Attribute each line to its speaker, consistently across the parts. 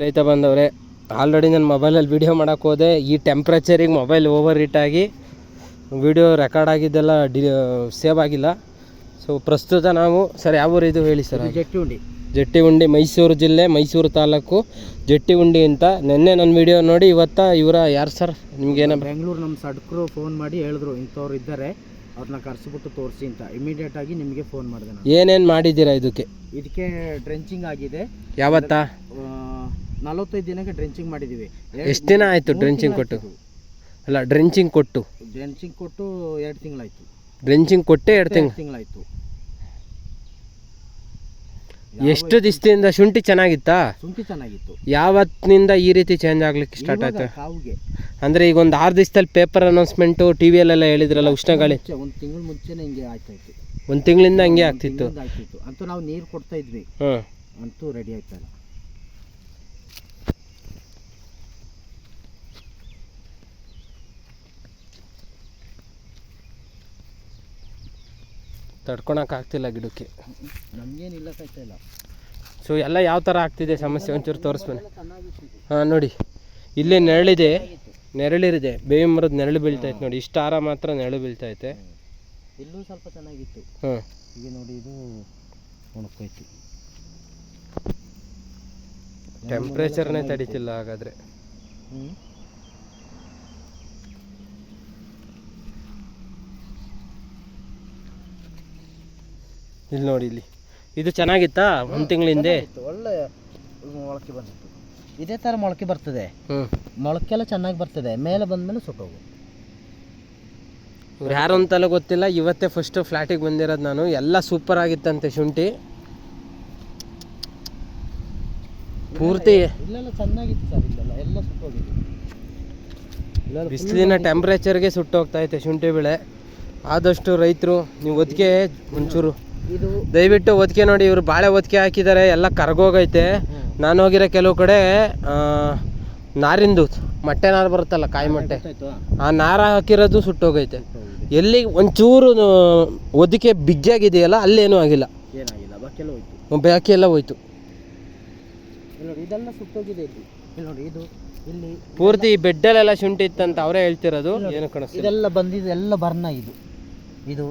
Speaker 1: ರೈತ ಬಂದವ್ರೆ ಆಲ್ರೆಡಿ ನನ್ನ ಮೊಬೈಲಲ್ಲಿ ವೀಡಿಯೋ ಮಾಡೋಕ್ಕೆ ಹೋದೆ. ಈ ಟೆಂಪ್ರೇಚರಿಗೆ ಮೊಬೈಲ್ ಓವರ್ ಹೀಟ್ ಆಗಿ ವೀಡಿಯೋ ರೆಕಾರ್ಡ್ ಆಗಿದ್ದೆಲ್ಲ ಡಿ ಸೇವ್ ಆಗಿಲ್ಲ. ಸೊ ಪ್ರಸ್ತುತ ನಾವು ಸರ್ ಯಾವ ಊರು ಇದು ಹೇಳಿ ಸರ್?
Speaker 2: ಜಟ್ಟಿ ಉಂಡಿ
Speaker 1: ಜಟ್ಟಿಗುಂಡಿ ಮೈಸೂರು ಜಿಲ್ಲೆ ಮೈಸೂರು ತಾಲೂಕು. ಜಟ್ಟಿಗುಂಡಿ ಅಂತ ನಿನ್ನೆ ನನ್ನ ವಿಡಿಯೋ ನೋಡಿ ಇವತ್ತು ಇವರ ಯಾರು ಸರ್? ನಿಮ್ಗೇನ
Speaker 2: ಬೆಂಗಳೂರು ನಮ್ಮ ಸಡ್ಕರು ಫೋನ್ ಮಾಡಿ ಹೇಳಿದ್ರು ಇಂಥವ್ರು ಇದ್ದಾರೆ ಅವ್ರನ್ನ ಕರೆಸ್ಬಿಟ್ಟು ತೋರಿಸಿ ಅಂತ. ಇಮಿಡಿಯೇಟ್ ಆಗಿ ನಿಮಗೆ ಫೋನ್ ಮಾಡಿದೆ ನಾನು.
Speaker 1: ಏನೇನು ಮಾಡಿದ್ದೀರಾ ಇದಕ್ಕೆ?
Speaker 2: ಇದಕ್ಕೆ ಟ್ರೆಂಚಿಂಗ್ ಆಗಿದೆ.
Speaker 1: ಯಾವತ್ತಾ?
Speaker 2: ನಲವತ್ತೈದು ದಿನಕ್ಕೆ ಡ್ರೆಂಚಿಂಗ್ ಮಾಡಿದ್ದೀವಿ.
Speaker 1: ಎಷ್ಟು ದಿನ ಆಯಿತು ಡ್ರೆಂಚಿಂಗ್ ಕೊಟ್ಟು? ಅಲ್ಲ ಡ್ರೆಂಚಿಂಗ್ ಕೊಟ್ಟು?
Speaker 2: ಡ್ರೆಂಚಿಂಗ್ ಕೊಟ್ಟು ಎರಡು ತಿಂಗಳಾಯ್ತು.
Speaker 1: ಡ್ರೆಂಚಿಂಗ್ ಕೊಟ್ಟೆ ಎರಡು ತಿಂಗಳು
Speaker 2: ತಿಂಗಳಾಯ್ತು.
Speaker 1: ಎಷ್ಟು ದಿವಸದಿಂದ ಶುಂಠಿ ಚೆನ್ನಾಗಿತ್ತಾ?
Speaker 2: ಶುಂಠಿ ಚೆನ್ನಾಗಿತ್ತು.
Speaker 1: ಯಾವತ್ತಿನಿಂದ ಈ ರೀತಿ ಚೇಂಜ್ ಆಗ್ಲಿಕ್ಕೆ ಸ್ಟಾರ್ಟ್ ಆಯ್ತು?
Speaker 2: ಕಾವುಗೆ.
Speaker 1: ಅಂದರೆ ಈಗ ಒಂದು ಆರು ದಿವಸದಲ್ಲಿ ಪೇಪರ್ ಅನೌನ್ಸ್ಮೆಂಟು ಟಿ ವಿಯಲ್ಲೆಲ್ಲ ಹೇಳಿದ್ರಲ್ಲ ಉಷ್ಣಗಾಳಿ.
Speaker 2: ಗಾಳಿ ಒಂದು ತಿಂಗಳು ಮುಂಚೆನೇ ಹಿಂಗೆ ಆಯ್ತಾಯ್ತು.
Speaker 1: ಒಂದು ತಿಂಗಳಿಂದ ಹಂಗೆ ಆಗ್ತಿತ್ತು.
Speaker 2: ಆಗ್ತಿತ್ತು ಅಂತೂ ನಾವು ನೀರು ಕೊಡ್ತಾ ಇದ್ವಿ. ಅಂತೂ ರೆಡಿ ಆಯ್ತಾ ಇಲ್ಲ
Speaker 1: ತಡ್ಕೊಳಕ್ ಆಗ್ತಿಲ್ಲ ಗಿಡಕ್ಕೆ.
Speaker 2: ನಮಗೇನಿಲ್ಲ ಇಲ್ಲ.
Speaker 1: ಸೊ ಎಲ್ಲ ಯಾವ ಥರ ಆಗ್ತಿದೆ? ಸಮಸ್ಯೆ ಒಂಚೂರು
Speaker 2: ತೋರಿಸ್ಬೇನೆ
Speaker 1: ಹಾಂ ನೋಡಿ. ಇಲ್ಲಿ ನೆರಳಿದೆ. ನೆರಳಿರಿದೆ. ಬೇವಿ ಮರದ ನೆರಳು ಬೀಳ್ತೈತೆ ನೋಡಿ. ಇಷ್ಟು ಆರ ಮಾತ್ರ ನೆರಳು ಬೀಳ್ತೈತೆ.
Speaker 2: ಇಲ್ಲೂ ಸ್ವಲ್ಪ ಚೆನ್ನಾಗಿತ್ತು.
Speaker 1: ಹಾಂ.
Speaker 2: ಈಗ ನೋಡಿ ಇದು ಒಣಕೋಯ್ತು
Speaker 1: ಟೆಂಪ್ರೇಚರ್ನೇ ತಡೀತಿಲ್ಲ ಹಾಗಾದರೆ. ಇಲ್ಲಿ ನೋಡಿ ಇಲ್ಲಿ. ಇದು ಚೆನ್ನಾಗಿತ್ತಾ? ಒಂದು ತಿಂಗಳ ಹಿಂದೆ
Speaker 2: ಒಳ್ಳೆ ಮೊಳಕೆ ಬಂದಿತ್ತು. ಇದೇ ಥರ ಮೊಳಕೆ ಬರ್ತದೆ. ಮೊಳಕೆ ಎಲ್ಲ ಚೆನ್ನಾಗಿ ಬರ್ತದೆ. ಮೇಲೆ ಬಂದಮೇಲೆ ಸುಟ್ಟೋಗು
Speaker 1: ಇವ್ರು ಯಾರು ಅಂತಲ್ಲ ಗೊತ್ತಿಲ್ಲ. ಇವತ್ತೇ ಫಸ್ಟು ಫ್ಲ್ಯಾಟಿಗೆ ಬಂದಿರೋದು ನಾನು. ಎಲ್ಲ ಸೂಪರ್ ಆಗಿತ್ತಂತೆ ಶುಂಠಿ. ಪೂರ್ತಿ
Speaker 2: ಇಲ್ಲೆಲ್ಲ ಚೆನ್ನಾಗಿತ್ತು ಸರ್ ಇಲ್ಲೆಲ್ಲ. ಎಲ್ಲ ಸುಟ್ಟೋಗಿದೆ
Speaker 1: ಬಿಸಿಲಿನ ಟೆಂಪ್ರೇಚರ್ಗೆ ಸುಟ್ಟೋಗ್ತಾ ಐತೆ ಶುಂಠಿ ಬೆಳೆ. ಆದಷ್ಟು ರೈತರು ನೀವು ಒದಿಕೆ ಒಂಚೂರು ದಯವಿಟ್ಟು ಒದಿಕೆ ನೋಡಿ ಇವರು ಬಾಳೆ ಒದಿಕೆ ಹಾಕಿದ್ದಾರೆ ಎಲ್ಲ ಕರ್ಗೋಗೈತೆ. ನಾನು ಹೋಗಿರೋ ಕೆಲವು ಕಡೆ ನಾರಿಂದು ಮೊಟ್ಟೆ ನಾರು ಬರುತ್ತಲ್ಲ ಕಾಯಿ ಮೊಟ್ಟೆ. ಆ ನಾರ ಹಾಕಿರೋದು ಸುಟ್ಟೋಗೈತೆ. ಎಲ್ಲಿ ಒಂಚೂರು ಒದಿಕೆ ಬಿಜ್ಜಾಗಿದೆಯಲ್ಲ ಅಲ್ಲೇನೂ ಆಗಿಲ್ಲ. ಬಾಕಿ ಎಲ್ಲ ಹೋಯ್ತು. ಪೂರ್ತಿ ಬೆಡ್ಡಲ್ಲೆಲ್ಲ ಶುಂಠಿ ಇತ್ತಂತ ಅವರೇ ಹೇಳ್ತಿರೋದು ಏನು ಕಾಣಿಸ್ತಿಲ್ಲ.
Speaker 2: ಇದೆಲ್ಲ ಬಂದಿದೆ ಎಲ್ಲ ಬರ್ನ ಇದು. ಇದು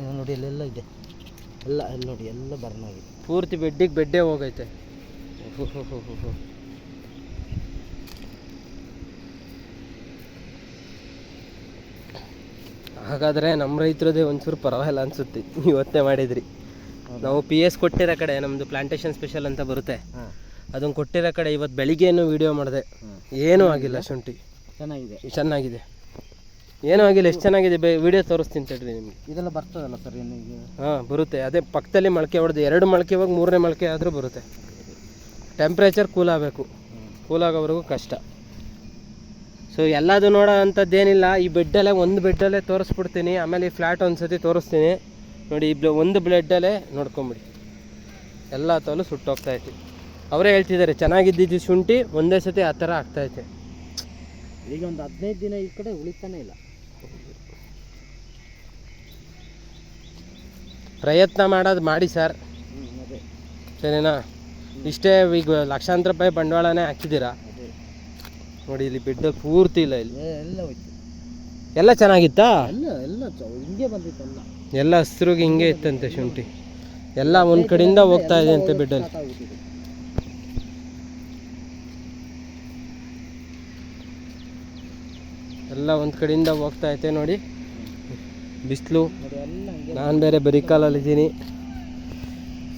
Speaker 2: ನೋಡಿ ಇಲ್ಲೆಲ್ಲ ಇದೆ. ಎಲ್ಲ ಅಲ್ಲಿ ನೋಡಿ ಎಲ್ಲ ಬರ್ನ್ ಆಗಿದೆ.
Speaker 1: ಪೂರ್ತಿ ಬೆಡ್ಡಿಗೆ ಬೆಡ್ಡೇ ಹೋಗೈತೆ. ಹಾಗಾದ್ರೆ ನಮ್ಮ ರೈತರದೇ ಒಂಚೂರು ಪರವಾಗಿಲ್ಲ ಅನ್ಸುತ್ತೆ. ಇವತ್ತೇ ಮಾಡಿದ್ರಿ. ನಾವು ಪಿ ಎಸ್ ಕೊಟ್ಟಿರೋ ಕಡೆ ನಮ್ಮದು ಪ್ಲಾಂಟೇಶನ್ ಸ್ಪೆಷಲ್ ಅಂತ ಬರುತ್ತೆ. ಅದನ್ನು ಕೊಟ್ಟಿರೋ ಕಡೆ ಇವತ್ತು ಬೆಳಿಗ್ಗೆನೂ ವಿಡಿಯೋ ಮಾಡಿದೆ. ಏನೂ ಆಗಿಲ್ಲ ಶುಂಠಿ.
Speaker 2: ಚೆನ್ನಾಗಿದೆ.
Speaker 1: ಚೆನ್ನಾಗಿದೆ. ಏನೂ ಆಗಿಲ್ಲ ಎಷ್ಟು ಚೆನ್ನಾಗಿದೆ ಬೇ ವಿಡಿಯೋ ತೋರಿಸ್ತೀನಿ ತಡ್ರಿ ನಿಮಗೆ.
Speaker 2: ಇದೆಲ್ಲ ಬರ್ತದಲ್ಲ ಸರ್ ಈಗ?
Speaker 1: ಹಾಂ ಬರುತ್ತೆ. ಅದೇ ಪಕ್ಕದಲ್ಲಿ ಮೊಳಕೆ ಹೊಡೆದು ಎರಡು ಮೊಳಕೆ ಇವಾಗ ಮೂರನೇ ಮೊಳಕೆ ಆದರೂ ಬರುತ್ತೆ. ಟೆಂಪ್ರೇಚರ್ ಕೂಲ್ ಆಗಬೇಕು. ಕೂಲ್ ಆಗೋವರೆಗೂ ಕಷ್ಟ. ಸೊ ಎಲ್ಲದು ನೋಡೋ ಅಂಥದ್ದೇನಿಲ್ಲ. ಈ ಬೆಡ್ಡಲ್ಲೇ ಒಂದು ಬೆಡ್ಡಲ್ಲೇ ತೋರಿಸ್ಬಿಡ್ತೀನಿ. ಆಮೇಲೆ ಈ ಫ್ಲ್ಯಾಟ್ ಒಂದು ಸತಿ ತೋರಿಸ್ತೀನಿ. ನೋಡಿ ಈ ಬ್ಲ- ಒಂದು ಬ್ಲೆಡ್ಡಲ್ಲೇ ನೋಡ್ಕೊಂಬಿಡಿ. ಎಲ್ಲ ತೋಲು ಇತ್ತು ಅವರೇ ಹೇಳ್ತಿದ್ದಾರೆ ಚೆನ್ನಾಗಿದ್ದಿದ್ದು ಶುಂಠಿ ಒಂದೇ ಸತಿ ಆ ಥರ ಆಗ್ತೈತೆ
Speaker 2: ಈಗ ಒಂದು ಹದಿನೈದು ದಿನ ಈ ಕಡೆ ಉಳಿತಾನೆ ಇಲ್ಲ.
Speaker 1: ಪ್ರಯತ್ನ ಮಾಡೋದು ಮಾಡಿ ಸರ್. ಸರಿನಾ? ಇಷ್ಟೇ ಈಗ ಲಕ್ಷಾಂತರ ರೂಪಾಯಿ ಬಂಡವಾಳನೇ ಹಾಕಿದ್ದೀರಾ? ನೋಡಿ ಇಲ್ಲಿ ಬೆಡ್ ಪೂರ್ತಿ ಇಲ್ಲ ಇಲ್ಲಿ.
Speaker 2: ಎಲ್ಲ ಹೋಯ್ತು.
Speaker 1: ಎಲ್ಲ ಚೆನ್ನಾಗಿತ್ತಾ?
Speaker 2: ಎಲ್ಲ ಹಿಂಗೆ ಬಂದಿತ್ತಲ್ಲ
Speaker 1: ಎಲ್ಲ. ಹಸ್ರುಗೆ ಹಿಂಗೆ ಇತ್ತಂತೆ ಶುಂಠಿ. ಎಲ್ಲ ಒಂದು ಕಡೆಯಿಂದ ಹೋಗ್ತಾ ಇದೆ ಅಂತೆ ಬೆಡ್ಡಲ್ಲಿ ಎಲ್ಲ ಒಂದು ಕಡೆಯಿಂದ ಹೋಗ್ತಾ ಐತೆ ನೋಡಿ. ಬಿಸಿಲು. ನಾನು ಬೇರೆ ಬರೀ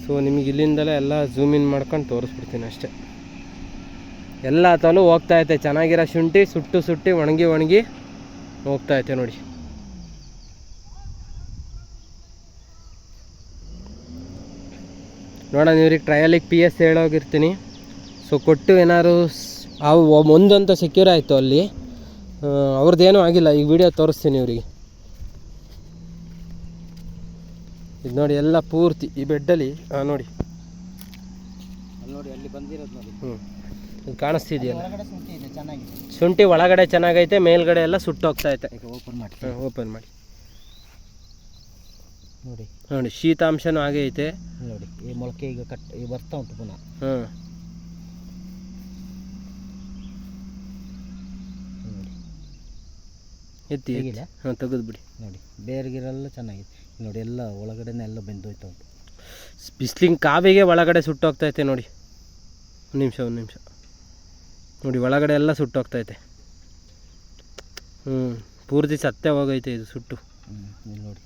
Speaker 1: ಸೊ ನಿಮಗೆ ಇಲ್ಲಿಂದಲೇ ಎಲ್ಲ ಝೂಮ್ ಇನ್ ಮಾಡ್ಕೊಂಡು ತೋರಿಸ್ಬಿಡ್ತೀನಿ ಅಷ್ಟೇ. ಎಲ್ಲ ತಲೂ ಹೋಗ್ತಾ ಐತೆ. ಚೆನ್ನಾಗಿರೋ ಶುಂಠಿ, ಸುಟ್ಟು ಸುಟ್ಟಿ, ಒಣಗಿ ಒಣಗಿ ಹೋಗ್ತಾ ಐತೆ ನೋಡಿ. ನೋಡೋಣ ಇವ್ರಿಗೆ ಟ್ರಯಲಿಗೆ ಪಿ ಎಸ್ ಹೇಳೋಗಿರ್ತೀನಿ. ಸೊ ಕೊಟ್ಟು ಏನಾದ್ರು ಅವು ಒಂದಂತ ಸೆಕ್ಯೂರ್ ಆಯಿತು ಅಲ್ಲಿ. ಅವ್ರದ್ದೇನೂ ಆಗಿಲ್ಲ. ಈಗ ವಿಡಿಯೋ ತೋರಿಸ್ತೀನಿ ಇವರಿಗೆ. ಇದು ನೋಡಿ ಎಲ್ಲ ಪೂರ್ತಿ ಈ ಬೆಡ್ಡಲ್ಲಿ ಹಾಂ ನೋಡಿ.
Speaker 2: ಅಲ್ಲಿ ನೋಡಿ ಅಲ್ಲಿ ಬಂದಿರೋದು ನೋಡಿ.
Speaker 1: ಹ್ಞೂ ಇದು ಕಾಣಿಸ್ತಿದೆಯಲ್ಲ?
Speaker 2: ಶುಂಠಿ
Speaker 1: ಒಳಗಡೆ ಚೆನ್ನಾಗೈತೆ ಮೇಲ್ಗಡೆ ಎಲ್ಲ ಸುಟ್ಟೋಗ್ತಾ ಐತೆ
Speaker 2: ಓಪನ್ ಹಾಂ
Speaker 1: ಓಪನ್ ಮಾಡಿ.
Speaker 2: ನೋಡಿ.
Speaker 1: ನೋಡಿ ಶೀತಾಂಶನೂ ಹಾಗೆ ಐತೆ.
Speaker 2: ನೋಡಿ ಈ ಮೊಳಕೆ ಈಗ ಕಟ್ ಈಗ ಬರ್ತಾ ಉಂಟು ಪುನಃ.
Speaker 1: ಹಾಂ. ಎತ್ತಿ? ಹಾಂ ತೆಗೆದು ಬಿಡಿ
Speaker 2: ನೋಡಿ ಬೇರೆ ಗಿರೆಲ್ಲ ಚೆನ್ನಾಗಿದೆ. ನೋಡಿ ಎಲ್ಲ ಒಳಗಡೆನೇ ಎಲ್ಲ ಬೆಂದೋಯ್ತು ಉಂಟು
Speaker 1: ಬಿಸ್ಲಿಂಗ್ ಕಾವಿಗೆ ಒಳಗಡೆ ಸುಟ್ಟೋಗ್ತೈತೆ ನೋಡಿ. ಒಂದು ನಿಮಿಷ ಒಂದು ನಿಮಿಷ. ನೋಡಿ ಒಳಗಡೆ ಎಲ್ಲ ಸುಟ್ಟೋಗ್ತೈತೆ ಹ್ಞೂ ಪೂರ್ತಿ ಸತ್ತೆ ಹೋಗೈತೆ ಇದು ಸುಟ್ಟು.
Speaker 2: ನೋಡಿ.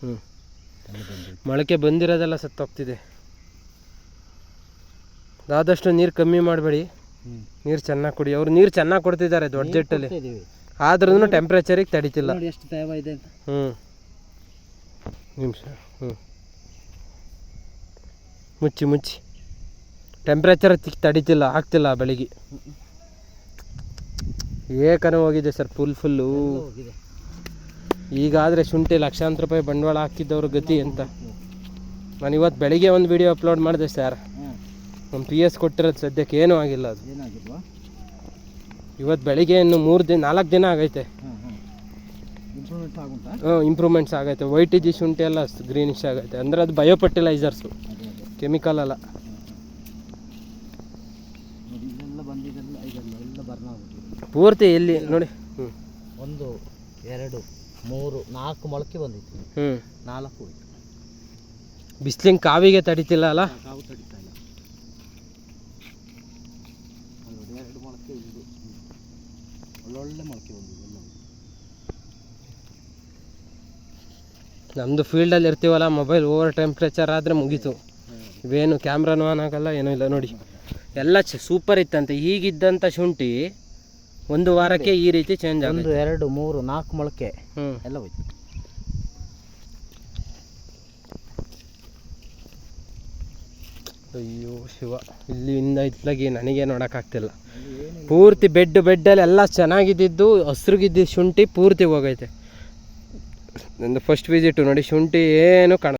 Speaker 1: ಹ್ಞೂ ಮೊಳಕೆ ಬಂದಿರೋದೆಲ್ಲ ಸತ್ತೋಗ್ತಿದೆ. ಆದಷ್ಟು ನೀರು ಕಮ್ಮಿ ಮಾಡಬೇಡಿ. ನೀರು ಚೆನ್ನಾಗಿ ಕುಡಿ. ಅವ್ರು ನೀರು ಚೆನ್ನಾಗಿ ಕೊಡ್ತಿದ್ದಾರೆ ದೊಡ್ಡ ಜೆಟ್ಟಲ್ಲಿ. ಆದ್ರೂ ಟೆಂಪ್ರೇಚರಿಗೆ ತಡಿತಿಲ್ಲ.
Speaker 2: ನೋಡಿ ಎಷ್ಟು ತೇವ ಇದೆ ಅಂತ.
Speaker 1: ಹ್ಞೂ ನಿಮಿಷ ಹ್ಞೂ ಮುಚ್ಚಿ ಮುಚ್ಚಿ. ಟೆಂಪ್ರೇಚರ್ ತಡಿತಿಲ್ಲ ಆಗ್ತಿಲ್ಲ ಬೆಳಿಗ್ಗೆ. ಏಕನ ಹೋಗಿದೆ ಸರ್ ಫುಲ್ ಫುಲ್ಲು ಈಗಾದರೆ ಶುಂಠಿ ಲಕ್ಷಾಂತರ ರೂಪಾಯಿ ಬಂಡವಾಳ ಹಾಕಿದ್ದವ್ರ ಗತಿ ಅಂತ. ನಾನು ಇವತ್ತು ಬೆಳಿಗ್ಗೆ ಒಂದು ವಿಡಿಯೋ ಅಪ್ಲೋಡ್ ಮಾಡಿದೆ ಸರ್ ನಮ್ಮ ಪಿ ಎಸ್ ಕೊಟ್ಟಿರೋದು ಸದ್ಯಕ್ಕೆ ಏನೂ ಆಗಿಲ್ಲ ಅದು. ಇವತ್ತು ಬೆಳಿಗ್ಗೆ ಇನ್ನು ಮೂರು ದಿನ ನಾಲ್ಕು ದಿನ ಆಗೈತೆ. ಹ್ಞೂ ಇಂಪ್ರೂವ್ಮೆಂಟ್ಸ್ ಆಗೈತೆ. ವೈಟ್ ಜಿ ಶುಂಠಿ ಎಲ್ಲ ಗ್ರೀನಿಶ್ ಆಗೈತೆ. ಅಂದರೆ ಅದು ಬಯೋಫರ್ಟಿಲೈಸರ್ಸು
Speaker 2: ಅದೇ ಅದೇ
Speaker 1: ಕೆಮಿಕಲ್ ಅಲ್ಲ ಪೂರ್ತಿ ಎಲ್ಲಿ ನೋಡಿ. ಹ್ಞೂ
Speaker 2: ಒಂದು ಎರಡು ಮೂರು ನಾಲ್ಕು ಮೊಳಕೆ ಬಂದಿತ್ತು.
Speaker 1: ಹ್ಞೂ
Speaker 2: ನಾಲ್ಕು
Speaker 1: ಬಿಸ್ಲಿಂಗ್ ಕಾವಿಗೆ ತಡಿತಿಲ್ಲ ಅಲ್ಲ?
Speaker 2: ಕಾವು ತಡಿತಾ ಇಲ್ಲ. ಎರಡು ಮೊಳಕೆ ಇದು ಒಳ್ಳೊಳ್ಳೆ ಮೊಳಕೆ ಬಂದಿದೆ
Speaker 1: ನಮ್ಮದು ಫೀಲ್ಡಲ್ಲಿ ಇರ್ತೀವಲ್ಲ ಮೊಬೈಲ್ ಓವರ್ ಟೆಂಪ್ರೇಚರ್ ಆದರೆ ಮುಗೀತು. ಇವೇನು ಕ್ಯಾಮ್ರಾನು ಆನ್ ಆಗಲ್ಲ ಏನೂ ಇಲ್ಲ ನೋಡಿ. ಎಲ್ಲ ಚ ಸೂಪರ್ ಇತ್ತಂತೆ. ಈಗಿದ್ದಂಥ ಶುಂಠಿ ಒಂದು ವಾರಕ್ಕೆ ಈ ರೀತಿ ಚೇಂಜ್
Speaker 2: ಒಂದು
Speaker 1: ಆಗುತ್ತೆ.
Speaker 2: ಎರಡು ಮೂರು ನಾಲ್ಕು ಮೊಳಕೆ
Speaker 1: ಹ್ಞೂ
Speaker 2: ಎಲ್ಲ ಹೋಯ್ತು.
Speaker 1: ಅಯ್ಯೋ ಶಿವ, ಇಲ್ಲಿಂದ ಇತ್ಲಾಗಿ ನನಗೆ ನೋಡೋಕ್ಕಾಗ್ತಿಲ್ಲ. ಪೂರ್ತಿ ಬೆಡ್ ಬೆಡ್ಡಲ್ಲಿ ಎಲ್ಲ ಚೆನ್ನಾಗಿದ್ದಿದ್ದು ಹಸ್ರುಗಿದ್ದ ಶುಂಠಿ ಪೂರ್ತಿ ಹೋಗೈತೆ. ನಂದು ಫಸ್ಟ್ ವಿಸಿಟು ನೋಡಿ, ಶುಂಠಿ ಏನು ಕಾಣ